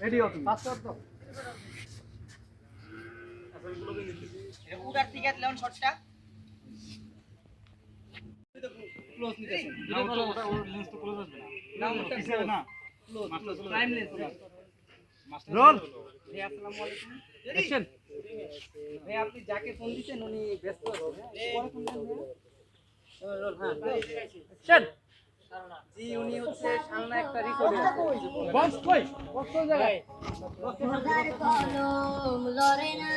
Ready হও তুমি উগার থেকে লেন শটটা। ক্লোজ নিতেছেন না, ওটা- ওটা- ওর তো close আসবে না। না ওটা পিছনে না। ক্লোজ প্রাইম লেন্স রোল আসসালামু আলাইকুম অ্যাকশন ভাই আপনি যাকে ফোন দিতেন উনি ব্যস্ত আছেন হ্যাঁ? পরে ফোন দেন রোল হ্যাঁ অ্যাকশন জি উনি হচ্ছে সামনে একটা বক্স কই? কোন জায়গায় কলম লড়ে না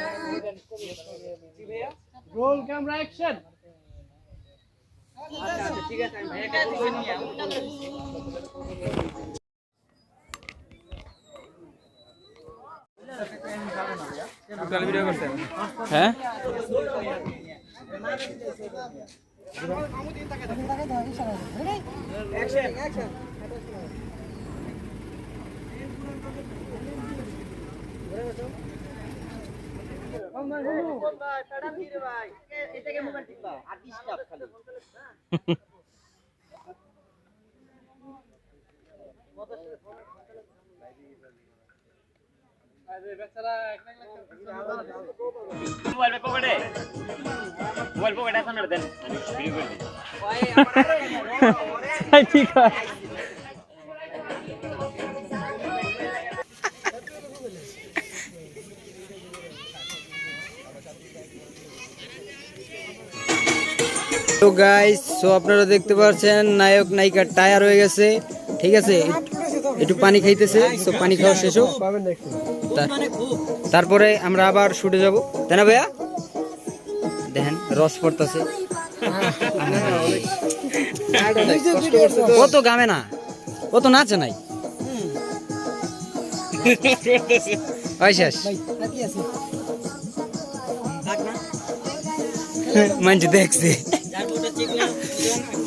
রোল ক্যামেরা অ্যাকশন। আচ্ছা আচ্ছা ঠিক আছে। আমি ভাইয়াকে বলে নিয়ে আসব। হ্যাঁ অ্যাকশন অ্যাকশন মোবাইল পকেটে মোবাইল পকেটে আছে দেন। ঠিক আছে তো গাইস সো আপনারা দেখতে পাচ্ছেন নায়ক নায়িকার টায়ার হয়ে গেছে ঠিক আছে? একটু পানি খাইতেছে তো পানি খাওয়া শেষ হোক। তারপরে আমরা আবার শুটে যাব। তাই না ভাইয়া? দেখেন রস পড়তেছে। ও তো গামে না? ও তো নাচে নাই? শেষ। মানুষ দেখছে। yung